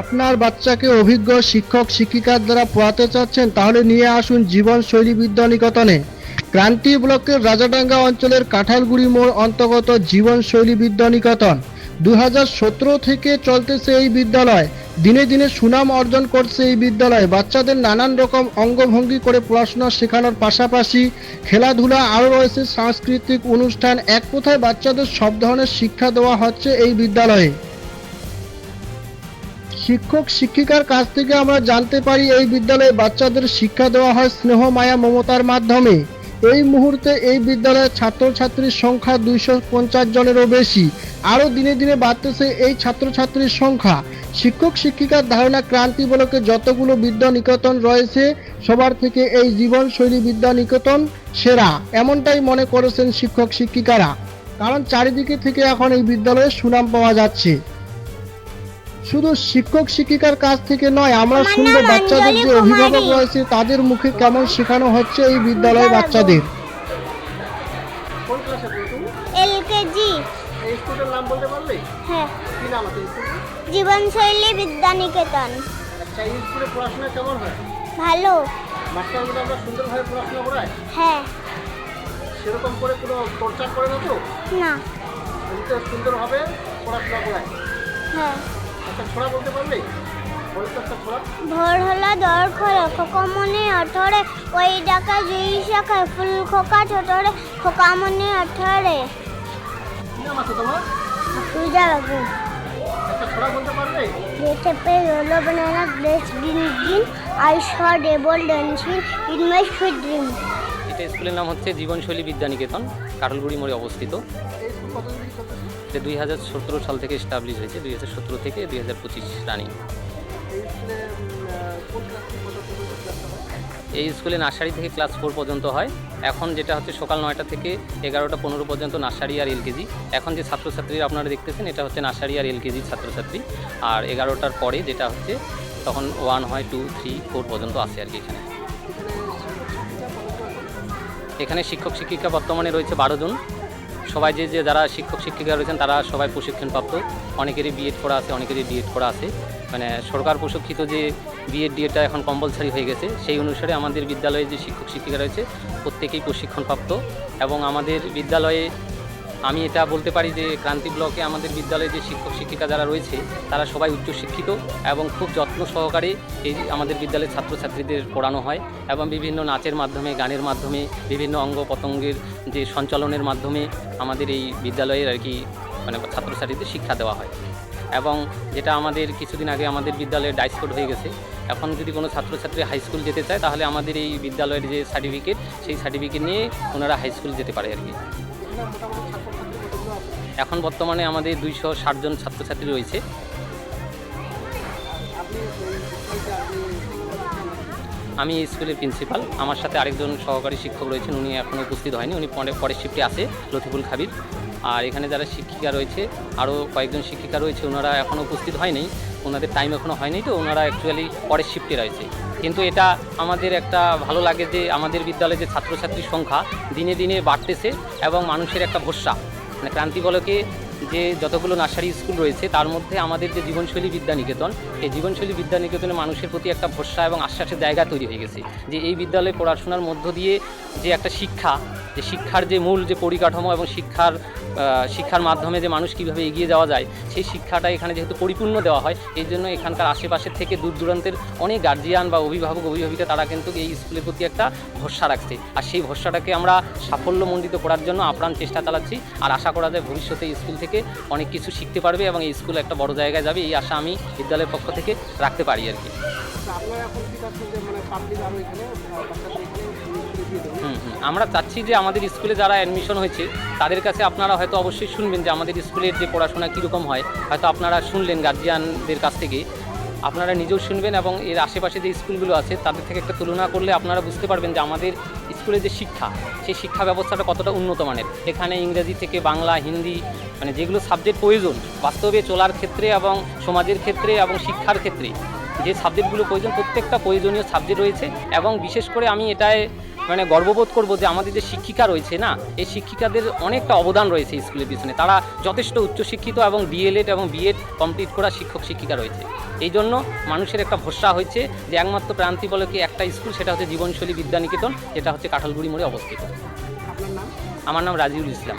আপনার বাচ্চাকে অভিজ্ঞ শিক্ষক, শিক্ষিকার দ্বারা পড়াতে চাচ্ছেন, তাহলে নিয়ে আসুন জীবনশৈলী বিদ্যা নিকেতনে ক্রান্তি ব্লকের রাজাডাঙ্গা অঞ্চলের কাঁঠালগুড়ি মোড় অন্তর্গত জীবনশৈলী বিদ্যা নিকেতন দু থেকে চলতেছে এই বিদ্যালয়। দিনে দিনে সুনাম অর্জন করছে এই বিদ্যালয়। বাচ্চাদের নানান রকম অঙ্গভঙ্গি করে পড়াশোনা শেখানোর পাশাপাশি খেলাধুলা, আরও রয়েছে সাংস্কৃতিক অনুষ্ঠান। এক কথায় বাচ্চাদের সব ধরনের শিক্ষা দেওয়া হচ্ছে এই বিদ্যালয়ে। শিক্ষক শিক্ষিকার কাছ থেকে আমরা জানতে পারি এই বিদ্যালয়ে বাচ্চাদের শিক্ষা দেওয়া হয় স্নেহ মায়া মমতার মাধ্যমে। এই মুহূর্তে এই বিদ্যালয়ের ছাত্রছাত্রীর সংখ্যা দুইশো পঞ্চাশ জনেরও বেশি। আরও দিনে দিনে বাড়তেছে এই ছাত্রছাত্রীর সংখ্যা। শিক্ষক শিক্ষিকার ধারণা ক্রান্তি বলকে যতগুলো বিদ্যা নিকেতন রয়েছে, সবার থেকে এই জীবনশৈলী বিদ্যা নিকেতন সেরা, এমনটাই মনে করেছেন শিক্ষক শিক্ষিকারা। কারণ চারিদিকে থেকে এখন এই বিদ্যালয়ে সুনাম পাওয়া যাচ্ছে। শুধু শিক্ষক শিক্ষিকার কাছ থেকে নয় আমরা শুনব বাচ্চাদের যে অভিভাবক রয়েছে তাদের মুখে কেমন শেখানো হচ্ছে এই বিদ্যালয়ে বাচ্চাদের? কোন ক্লাসে পড়ো এলকেজি স্কুলের নাম বলতে পারবে হ্যাঁ। কি নাম আছে জীবনশৈলী বিদ্যানিকেতন। আচ্ছা এই স্কুলে পড়াশোনা কেমন হয়? ভালো। মাস্টারগুলো আমরা সুন্দরভাবে পড়াশোনা হ্যাঁ। সেরকম করে কোনো চর্চা করে না তো? না। সুন্দরভাবে পড়াশোনা করায়? হ্যাঁ। একটা ছড়া বলতে পারবে বলে তো একটা ছড়া। ভোর হলো দর খোলে খোকামনি অঠরে ওই ডাকা জুই শাখায় ফুল খোকা ছোটরে খোকামনি অঠরে। পূজা বাবু। যেতে পে sweet dream এটা স্কুলের নাম হচ্ছে জীবনশৈলী বিদ্যানিকেতন কাটলগুড়ি মোড়ে অবস্থিত। এটা দুই হাজার সতেরো সাল থেকে স্টাবলিশ হয়েছে, দুই হাজার সতেরো থেকে দুই হাজার পঁচিশ রানিং এই স্কুলে নার্সারি থেকে ক্লাস ফোর পর্যন্ত হয়। এখন যেটা হচ্ছে সকাল নয়টা থেকে এগারোটা পনেরো পর্যন্ত নার্সারি আর এলকেজি এখন যে ছাত্রছাত্রীরা আপনারা দেখতেছেন, এটা হচ্ছে নার্সারি আর এলকেজি ছাত্রছাত্রী। আর এগারোটার পরে যেটা হচ্ছে, তখন ওয়ান হয় টু থ্রি ফোর পর্যন্ত আসে আর কি এখানে। এখানে শিক্ষক শিক্ষিকা বর্তমানে রয়েছে বারো জন। সবাই যে যে যারা শিক্ষক, শিক্ষিকা রয়েছেন, তারা সবাই প্রশিক্ষণপ্রাপ্ত। অনেকেরই বিএড করা আছে, অনেকেরই ডিএড করা আছে। মানে সরকার প্রশিক্ষিত যে বিএড ডিএডটা এখন কম্পালসারি হয়ে গেছে, সেই অনুসারে আমাদের বিদ্যালয়ে যে শিক্ষক, শিক্ষিকা রয়েছে, প্রত্যেকেই প্রশিক্ষণপ্রাপ্ত এবং আমাদের বিদ্যালয়ে আমি এটা বলতে পারি যে ক্রান্তি ব্লকে আমাদের বিদ্যালয়ে যে শিক্ষক শিক্ষিকা যারা রয়েছে, তারা সবাই উচ্চশিক্ষিত এবং খুব যত্ন সহকারে এই আমাদের বিদ্যালয়ের ছাত্রছাত্রীদের পড়ানো হয় এবং বিভিন্ন নাচের মাধ্যমে, গানের মাধ্যমে, বিভিন্ন অঙ্গ প্রত্যঙ্গের যে সঞ্চালনের মাধ্যমে আমাদের এই বিদ্যালয়ের আর কি মানে ছাত্রছাত্রীদের শিক্ষা দেওয়া হয়। এবং যেটা আমাদের কিছুদিন আগে আমাদের বিদ্যালয়ের ডাইস কোড হয়ে গেছে, এখন যদি কোনো ছাত্রছাত্রী হাই স্কুল যেতে চায়, তাহলে আমাদের এই বিদ্যালয়ের যে সার্টিফিকেট, সেই সার্টিফিকেট নিয়ে ওনারা হাই স্কুল যেতে পারে আর কি। এখানে বর্তমানে আমাদের দুইশো জন ছাত্রছাত্রী রয়েছে। আমি স্কুলের প্রিন্সিপাল। আমার সাথে আরেকজন সহকারী শিক্ষক রয়েছেন, উনি এখনও উপস্থিত হয়নি। উনি পরে, পরের শিফটে আছে, লতিফুল খাবির। আর এখানে যারা শিক্ষিকা রয়েছে আরও কয়েকজন শিক্ষিকা রয়েছে ওনারা এখনও উপস্থিত হয়নি। ওনাদের টাইম এখনও হয়নি, তো ওনারা অ্যাকচুয়ালি পরের শিফটে রয়েছে। কিন্তু এটা আমাদের একটা ভালো লাগে যে আমাদের বিদ্যালয়ে যে ছাত্রছাত্রীর সংখ্যা দিনে দিনে বাড়তেছে এবং মানুষের একটা ভরসা। মানে ক্রান্তি বলকে যে যতগুলো নার্সারি স্কুল রয়েছে, তার মধ্যে আমাদের যে জীবনশৈলী বিদ্যানিকেতন, এই জীবনশৈলী বিদ্যানিকেতনে মানুষের প্রতি একটা ভরসা এবং আশ্বাসের জায়গা তৈরি হয়ে গেছে। যে এই বিদ্যালয়ে পড়াশোনার মধ্য দিয়ে যে একটা শিক্ষা, যে শিক্ষার যে মূল যে পরিকাঠামো এবং শিক্ষার শিক্ষার মাধ্যমে যে মানুষ কীভাবে এগিয়ে যাওয়া যায়, সেই শিক্ষাটা এখানে যেহেতু পরিপূর্ণ দেওয়া হয়, এই জন্য এখানকার আশেপাশের থেকে দূর দূরান্তের অনেক গার্জিয়ান বা অভিভাবক, অভিভাবিকা তারা কিন্তু এই স্কুলের প্রতি একটা ভরসা রাখছে। আর সেই ভরসাটাকে আমরা সাফল্যমণ্ডিত করার জন্য আপ্রাণ চেষ্টা চালাচ্ছি। আর আশা করা যায় ভবিষ্যতে স্কুল থেকে অনেক কিছু শিখতে পারবে এবং এই স্কুল একটা বড় জায়গায় যাবে, এই আশা আমি বিদ্যালয়ের পক্ষ থেকে রাখতে পারি আর কি। আচ্ছা মানে। আমরা চাচ্ছি যে আমাদের স্কুলে যারা অ্যাডমিশন হয়েছে, তাদের কাছে আপনারা হয়তো অবশ্যই শুনবেন যে আমাদের স্কুলের যে পড়াশোনা কীরকম হয়। হয়তো আপনারা শুনলেন গার্জিয়ানদের কাছ থেকে। আপনারা নিজেও শুনবেন এবং এর আশেপাশে যে স্কুলগুলো আছে, তাদের থেকে একটা তুলনা করলে আপনারা বুঝতে পারবেন যে আমাদের স্কুলের যে শিক্ষা, সেই শিক্ষা ব্যবস্থাটা কতটা উন্নত মানের। এখানে ইংরেজি থেকে বাংলা, হিন্দি মানে যেগুলো সাবজেক্ট প্রয়োজন, বাস্তবে চলার ক্ষেত্রে এবং সমাজের ক্ষেত্রে এবং শিক্ষার ক্ষেত্রে। যে সাবজেক্টগুলো প্রয়োজন প্রত্যেকটা প্রয়োজনীয় সাবজেক্ট রয়েছে এবং বিশেষ করে আমি এটায় মানে গর্ববোধ করব যে আমাদের যে শিক্ষিকা রয়েছে না এই শিক্ষিকাদের অনেকটা অবদান রয়েছে স্কুলের পিছনে। তারা যথেষ্ট উচ্চশিক্ষিত এবং ডিএলএড এবং বিএড কমপ্লিট করা শিক্ষক শিক্ষিকা রয়েছে। এই জন্য মানুষের একটা ভরসা হয়েছে যে একমাত্র প্রান্তি বলে কি একটা স্কুল সেটা হচ্ছে জীবনশৈলী বিদ্যানিকেতন যেটা হচ্ছে কাঁঠালগুড়ি মোড়ে অবস্থিত। আমার নাম রাজিউল ইসলাম।